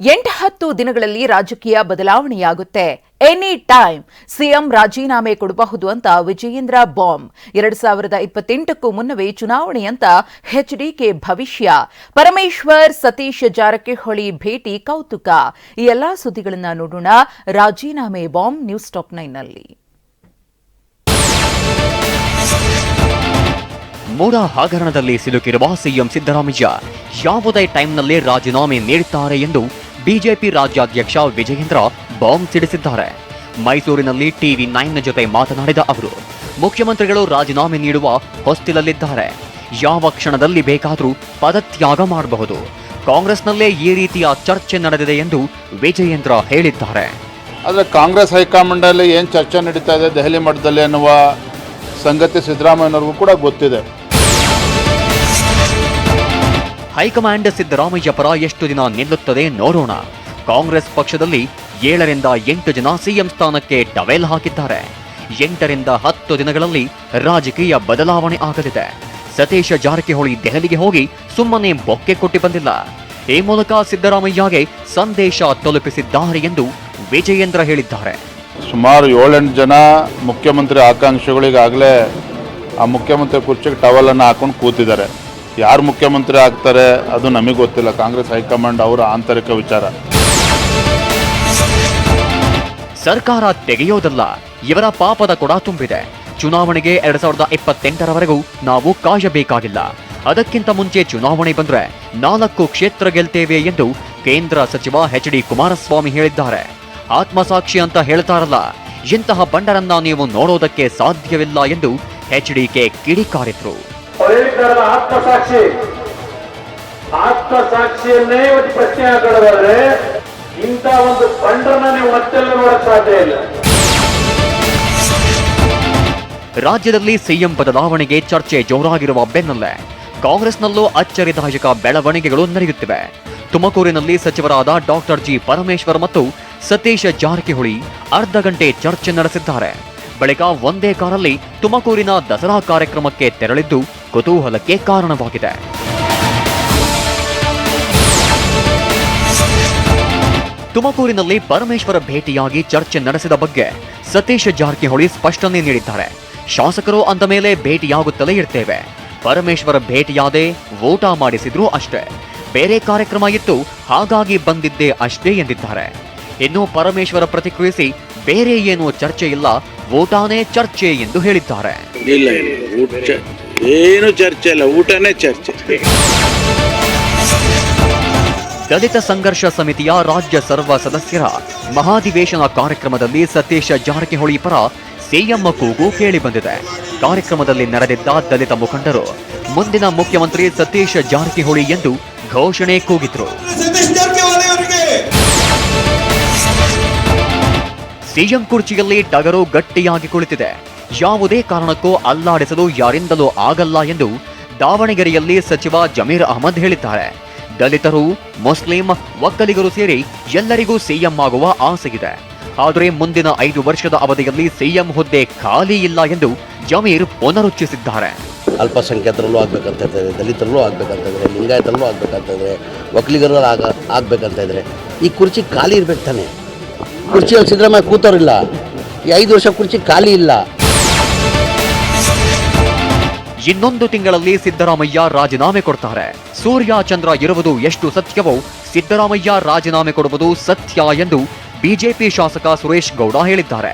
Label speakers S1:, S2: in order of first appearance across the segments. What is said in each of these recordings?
S1: ಎಂಟು ಹತ್ತು ದಿನಗಳಲ್ಲಿ ರಾಜಕೀಯ ಬದಲಾವಣೆಯಾಗುತ್ತೆ. ಎನಿ ಟೈಮ್ ಸಿಎಂ ರಾಜೀನಾಮೆ ಕೊಡಬಹುದು ಅಂತ ವಿಜಯೇಂದ್ರ ಬಾಂಬ್ ಎರಡು ಸಾವಿರದ ಇಪ್ಪತ್ತೆಂಟಕ್ಕೂ ಮುನ್ನವೇ ಚುನಾವಣೆ ಅಂತ ಎಚ್ಡಿಕೆ ಭವಿಷ್ಯ. ಪರಮೇಶ್ವರ್ ಸತೀಶ್ ಜಾರಕಿಹೊಳಿ ಭೇಟಿ ಕೌತುಕ. ಈ ಎಲ್ಲಾ ಸುದ್ದಿಗಳನ್ನ ನೋಡೋಣ ರಾಜೀನಾಮೆ ಬಾಂಬ್ ನ್ಯೂಸ್ ಟಾಪ್ ನೈನ್ನಲ್ಲಿ
S2: ಮೂಡ ಹಗರಣದಲ್ಲಿ ಸಿಲುಕಿರುವ ಸಿಎಂ ಸಿದ್ದರಾಮಯ್ಯ, ಯಾವುದೇ ಟೈಮ್ನಲ್ಲಿ ರಾಜೀನಾಮೆ ನೀಡುತ್ತಾರೆ ಎಂದು ಬಿಜೆಪಿ ರಾಜ್ಯಾಧ್ಯಕ್ಷ ವಿಜಯೇಂದ್ರ ಬಾಂಬ್ ಸಿಡಿಸಿದ್ದಾರೆ. ಮೈಸೂರಿನಲ್ಲಿ ಟಿವಿ ನೈನ್ನ ಜೊತೆ ಮಾತನಾಡಿದ ಅವರು, ಮುಖ್ಯಮಂತ್ರಿಗಳು ರಾಜೀನಾಮೆ ನೀಡುವ ಹೊಸ್ತಿಲಲ್ಲಿದ್ದಾರೆ. ಯಾವ ಕ್ಷಣದಲ್ಲಿ ಬೇಕಾದರೂ ಪದತ್ಯಾಗ ಮಾಡಬಹುದು. ಕಾಂಗ್ರೆಸ್ನಲ್ಲೇ ಈ ರೀತಿಯ ಚರ್ಚೆ ನಡೆದಿದೆ ಎಂದು ವಿಜಯೇಂದ್ರ ಹೇಳಿದ್ದಾರೆ.
S3: ಆದರೆ ಕಾಂಗ್ರೆಸ್ ಹೈಕಮಾಂಡಲ್ಲಿ ಏನು ಚರ್ಚೆ ನಡೀತಾ ಇದೆ ದೆಹಲಿ ಮಟ್ಟದಲ್ಲಿ ಅನ್ನುವ ಸಂಗತಿ ಸಿದ್ದರಾಮಯ್ಯನವ್ರಿಗೂ ಕೂಡ ಗೊತ್ತಿದೆ.
S2: ಹೈಕಮಾಂಡ್ ಸಿದ್ದರಾಮಯ್ಯ ಪರ ಎಷ್ಟು ದಿನ ನಿಲ್ಲುತ್ತದೆ ನೋಡೋಣ. ಕಾಂಗ್ರೆಸ್ ಪಕ್ಷದಲ್ಲಿ ಏಳರಿಂದ ಎಂಟು ಜನ ಸಿಎಂ ಸ್ಥಾನಕ್ಕೆ ಟವೆಲ್ ಹಾಕಿದ್ದಾರೆ. ಎಂಟರಿಂದ ಹತ್ತು ದಿನಗಳಲ್ಲಿ ರಾಜಕೀಯ ಬದಲಾವಣೆ ಆಗಲಿದೆ. ಸತೀಶ ಜಾರಕಿಹೊಳಿ ದೆಹಲಿಗೆ ಹೋಗಿ ಸುಮ್ಮನೆ ಬೊಕ್ಕೆ ಕೊಟ್ಟಿ ಬಂದಿಲ್ಲ. ಈ ಮೂಲಕ ಸಿದ್ದರಾಮಯ್ಯಗೆ ಸಂದೇಶ ತಲುಪಿಸಿದ್ದಾರೆ ಎಂದು ವಿಜಯೇಂದ್ರ ಹೇಳಿದ್ದಾರೆ.
S3: ಸುಮಾರು ಏಳೆಂಟು ಜನ ಮುಖ್ಯಮಂತ್ರಿ ಆಕಾಂಕ್ಷಿಗಳಿಗಾಗಲೇ ಆ ಮುಖ್ಯಮಂತ್ರಿ ಕುರ್ಚಿಗೆ ಟವಲನ್ನು ಹಾಕೊಂಡು ಕೂತಿದ್ದಾರೆ. ಯಾರು ಮುಖ್ಯಮಂತ್ರಿ ಆಗ್ತಾರೆ ಅದು ನಮಗೆ ಗೊತ್ತಿಲ್ಲ. ಕಾಂಗ್ರೆಸ್ ಹೈಕಮಾಂಡ್ ಅವರ ಆಂತರಿಕ ವಿಚಾರ.
S2: ಸರ್ಕಾರ ತೆಗೆಯೋದಲ್ಲ, ಇವರ ಪಾಪದ ಕೊಡ ತುಂಬಿದೆ. ಚುನಾವಣೆಗೆ ಎರಡ್ ಸಾವಿರದ ಇಪ್ಪತ್ತೆಂಟರವರೆಗೂ ನಾವು ಕಾಯಬೇಕಾಗಿಲ್ಲ. ಅದಕ್ಕಿಂತ ಮುಂಚೆ ಚುನಾವಣೆ ಬಂದ್ರೆ ನಾಲ್ಕು ಕ್ಷೇತ್ರ ಗೆಲ್ತೇವೆ ಎಂದು ಕೇಂದ್ರ ಸಚಿವ ಎಚ್ ಡಿ ಕುಮಾರಸ್ವಾಮಿ ಹೇಳಿದ್ದಾರೆ. ಆತ್ಮಸಾಕ್ಷಿ ಅಂತ ಹೇಳ್ತಾರಲ್ಲ, ಇಂತಹ ಬಂಡರನ್ನ ನೀವು ನೋಡೋದಕ್ಕೆ ಸಾಧ್ಯವಿಲ್ಲ ಎಂದು ಎಚ್ ಡಿಕೆ ಕಿಡಿಕಾರಿದ್ರು.
S4: ಹೇಳಿದ್ದಾರಲ್ಲ ಆತ್ಮಸಾಕ್ಷಿ. ಆತ್ಮಸಾಕ್ಷಿಯನ್ನೇ ಇವತ್ತು ಪ್ರಶ್ನೆ ಹಾಕೊಳ್ಳೋದಾದ್ರೆ, ಇಂಥ ಒಂದು ಬಂಡರನ್ನ ನೀವು ಮತ್ತೆಲ್ಲ ನೋಡಕ್ ಸಾಧ್ಯ ಇಲ್ಲ.
S2: ರಾಜ್ಯದಲ್ಲಿ ಸಿಎಂ ಬದಲಾವಣೆಗೆ ಚರ್ಚೆ ಜೋರಾಗಿರುವ ಬೆನ್ನಲ್ಲೇ ಕಾಂಗ್ರೆಸ್ನಲ್ಲೂ ಅಚ್ಚರಿದಾಯಕ ಬೆಳವಣಿಗೆಗಳು ನಡೆಯುತ್ತಿವೆ. ತುಮಕೂರಿನಲ್ಲಿ ಸಚಿವರಾದ ಡಾಕ್ಟರ್ ಜಿ ಪರಮೇಶ್ವರ್ ಮತ್ತು ಸತೀಶ್ ಜಾರಕಿಹೊಳಿ ಅರ್ಧ ಗಂಟೆ ಚರ್ಚೆ ನಡೆಸಿದ್ದಾರೆ. ಬಳಿಕ ಒಂದೇ ಕಾರಲ್ಲಿ ತುಮಕೂರಿನ ದಸರಾ ಕಾರ್ಯಕ್ರಮಕ್ಕೆ ತೆರಳಿದ್ದು ಕುತೂಹಲಕ್ಕೆ ಕಾರಣವಾಗಿದೆ. ತುಮಕೂರಿನಲ್ಲಿ ಪರಮೇಶ್ವರ ಭೇಟಿಯಾಗಿ ಚರ್ಚೆ ನಡೆಸಿದ ಬಗ್ಗೆ ಸತೀಶ್ ಜಾರಕಿಹೊಳಿ ಸ್ಪಷ್ಟನೆ ನೀಡಿದ್ದಾರೆ. ಶಾಸಕರು ಅಂದ ಮೇಲೆ ಭೇಟಿಯಾಗುತ್ತಲೇ ಇರ್ತೇವೆ. ಪರಮೇಶ್ವರ ಭೇಟಿಯಾದೆ ಓಟ ಮಾಡಿಸಿದ್ರು ಅಷ್ಟೇ. ಬೇರೆ ಕಾರ್ಯಕ್ರಮ ಇತ್ತು, ಹಾಗಾಗಿ ಬಂದಿದ್ದೆ ಅಷ್ಟೇ ಎಂದಿದ್ದಾರೆ. ಇನ್ನು ಪರಮೇಶ್ವರ ಪ್ರತಿಕ್ರಿಯಿಸಿ ಬೇರೆ ಏನೂ ಚರ್ಚೆ ಇಲ್ಲ ಊಟಾನೇ ಚರ್ಚೆ ಎಂದು ಹೇಳಿದ್ದಾರೆ.
S5: ಇಲ್ಲ ಇಲ್ಲ ಊಟ ಏನು ಚರ್ಚೆ ಇಲ್ಲ ಊಟನೇ ಚರ್ಚೆ.
S2: ದಲಿತ ಸಂಘರ್ಷ ಸಮಿತಿಯ ರಾಜ್ಯ ಸರ್ವ ಸದಸ್ಯರ ಮಹಾಧಿವೇಶನ ಕಾರ್ಯಕ್ರಮದಲ್ಲಿ ಸತೀಶ ಜಾರಕಿಹೊಳಿ ಪರ ಸಿಎಂ ಕೂಗು ಕೇಳಿಬಂದಿದೆ. ಕಾರ್ಯಕ್ರಮದಲ್ಲಿ ನಡೆದಿದ್ದ ದಲಿತ ಮುಖಂಡರು ಮುಂದಿನ ಮುಖ್ಯಮಂತ್ರಿ ಸತೀಶ್ ಜಾರಕಿಹೊಳಿ ಎಂದು ಘೋಷಣೆ ಕೂಗಿದ್ರು. ಸಿಎಂ ಕುರ್ಚಿಯಲ್ಲಿ ಟಗರು ಗಟ್ಟಿಯಾಗಿ ಕುಳಿತಿದೆ. ಯಾವುದೇ ಕಾರಣಕ್ಕೂ ಅಲ್ಲಾಡಿಸಲು ಯಾರಿಂದಲೂ ಆಗಲ್ಲ ಎಂದು ದಾವಣಗೆರೆಯಲ್ಲಿ ಸಚಿವ ಜಮೀರ್ ಅಹಮದ್ ಹೇಳಿದ್ದಾರೆ. ದಲಿತರು, ಮುಸ್ಲಿಂ ಒಕ್ಕಲಿಗರು ಸೇರಿ ಎಲ್ಲರಿಗೂ ಸಿಎಂ ಆಗುವ ಆಸೆಯಿದೆ. ಆದರೆ ಮುಂದಿನ ಐದು ವರ್ಷದ ಅವಧಿಯಲ್ಲಿ ಸಿಎಂ ಹುದ್ದೆ ಖಾಲಿ ಇಲ್ಲ ಎಂದು ಜಮೀರ್ ಪುನರುಚ್ಚರಿಸಿದ್ದಾರೆ
S6: ಅಲ್ಪಸಂಖ್ಯಾತರಲ್ಲೂ ಆಗ್ಬೇಕಂತ ಇದ್ದಾರೆ, ದಲಿತರಲ್ಲೂ ಆಗ್ಬೇಕಂತ ಇದ್ದಾರೆ, ಲಿಂಗಾಯತರಲ್ಲೂ ಆಗ್ಬೇಕಂತ ಇದ್ದಾರೆ, ಒಕ್ಕಲಿಗರಲ್ಲೂ ಆಗ ಆಗ್ಬೇಕಂತ ಇದ್ದಾರೆ. ಈ ಕುರ್ಚಿ ಖಾಲಿ ಇರ್ಬೇಕು ತಾನೆ? ಕುರ್ಚಿಯಲ್ಲಿ ಸಿದ್ದರಾಮಯ್ಯ ಕೂತೋರಿಲ್ಲ ಈ ಐದು ವರ್ಷ ಕುರ್ಚಿ ಖಾಲಿ ಇಲ್ಲ.
S2: ಇನ್ನೊಂದು ತಿಂಗಳಲ್ಲಿ ಸಿದ್ದರಾಮಯ್ಯ ರಾಜೀನಾಮೆ ಕೊಡ್ತಾರೆ. ಸೂರ್ಯ ಚಂದ್ರ ಇರುವುದು ಎಷ್ಟು ಸತ್ಯವೋ, ಸಿದ್ದರಾಮಯ್ಯ ರಾಜೀನಾಮೆ ಕೊಡುವುದು ಸತ್ಯ ಎಂದು ಬಿಜೆಪಿ ಶಾಸಕ ಸುರೇಶ್ ಗೌಡ ಹೇಳಿದ್ದಾರೆ.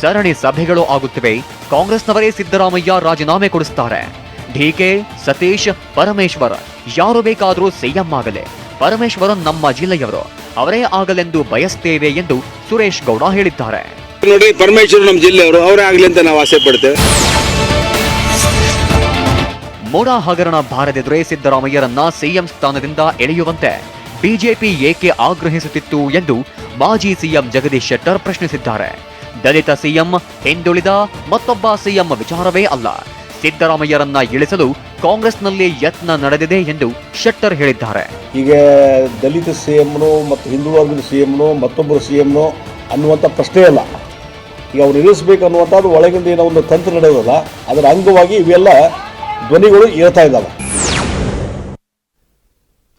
S2: ಸರಣಿ ಸಭೆಗಳು ಆಗುತ್ತಿವೆ, ಕಾಂಗ್ರೆಸ್ನವರೇ ಸಿದ್ದರಾಮಯ್ಯ ರಾಜೀನಾಮೆ ಕೊಡಿಸ್ತಾರೆ. ಡಿಕೆ ಸತೀಶ್, ಪರಮೇಶ್ವರ, ಯಾರು ಬೇಕಾದರೂ ಸಿಎಂ ಆಗಲಿ. ಪರಮೇಶ್ವರ ನಮ್ಮ ಜಿಲ್ಲೆಯವರು. ಅವರೇ ಆಗಲೆಂದು ಬಯಸ್ತೇವೆ ಎಂದು ಸುರೇಶ್ ಗೌಡ ಹೇಳಿದ್ದಾರೆ.
S5: ನೋಡಿ ಪರಮೇಶ್ವರ್ ನಮ್ಮ ಜಿಲ್ಲೆಯವರು ಅವರೇ ಆಗಲಿ ಅಂತ ನಾವು ಆಸೆ ಪಡ್ತೇವೆ.
S2: ಮೋಡ ಹಗರಣ ಬಾರದಿದ್ರೆ ಸಿದ್ದರಾಮಯ್ಯರನ್ನ ಸಿಎಂ ಸ್ಥಾನದಿಂದ ಎಳೆಯುವಂತೆ ಬಿಜೆಪಿ ಏಕೆ ಆಗ್ರಹಿಸುತ್ತಿತ್ತು ಎಂದು ಮಾಜಿ ಸಿಎಂ ಜಗದೀಶ್ ಶೆಟ್ಟರ್ ಪ್ರಶ್ನಿಸಿದ್ದಾರೆ. ದಲಿತ ಸಿಎಂ ಹಿಂದುಳಿದ ಮತ್ತೊಬ್ಬ ಸಿಎಂ ವಿಚಾರವೇ ಅಲ್ಲ. ಸಿದ್ದರಾಮಯ್ಯರನ್ನ ಇಳಿಸಲು ಕಾಂಗ್ರೆಸ್ನಲ್ಲಿ ಯತ್ನ ನಡೆದಿದೆ ಎಂದು ಶೆಟ್ಟರ್ ಹೇಳಿದ್ದಾರೆ.
S7: ಈಗ ದಲಿತ ಸಿಎಂನು ಮತ್ತು ಹಿಂದೂ ವರ್ಗದ ಸಿಎಂನು ಮತ್ತೊಬ್ಬರು ಸಿಎಂನು ಅನ್ನುವಂಥ ಪ್ರಶ್ನೆ ಅಲ್ಲ. ಈಗ ಅವ್ರು ಇಳಿಸ್ಬೇಕು ಅನ್ನುವಂಥದ್ದು ಒಳಗಿಂದ ಏನೋ ಒಂದು ತಂತ್ರ ನಡೆಯೋದಲ್ಲ. ಅದರ ಅಂಗವಾಗಿ ಇವೆಲ್ಲ ಧ್ವನಿಗಳು ಏಳ್ತಾ ಇದ್ದಾವೆ.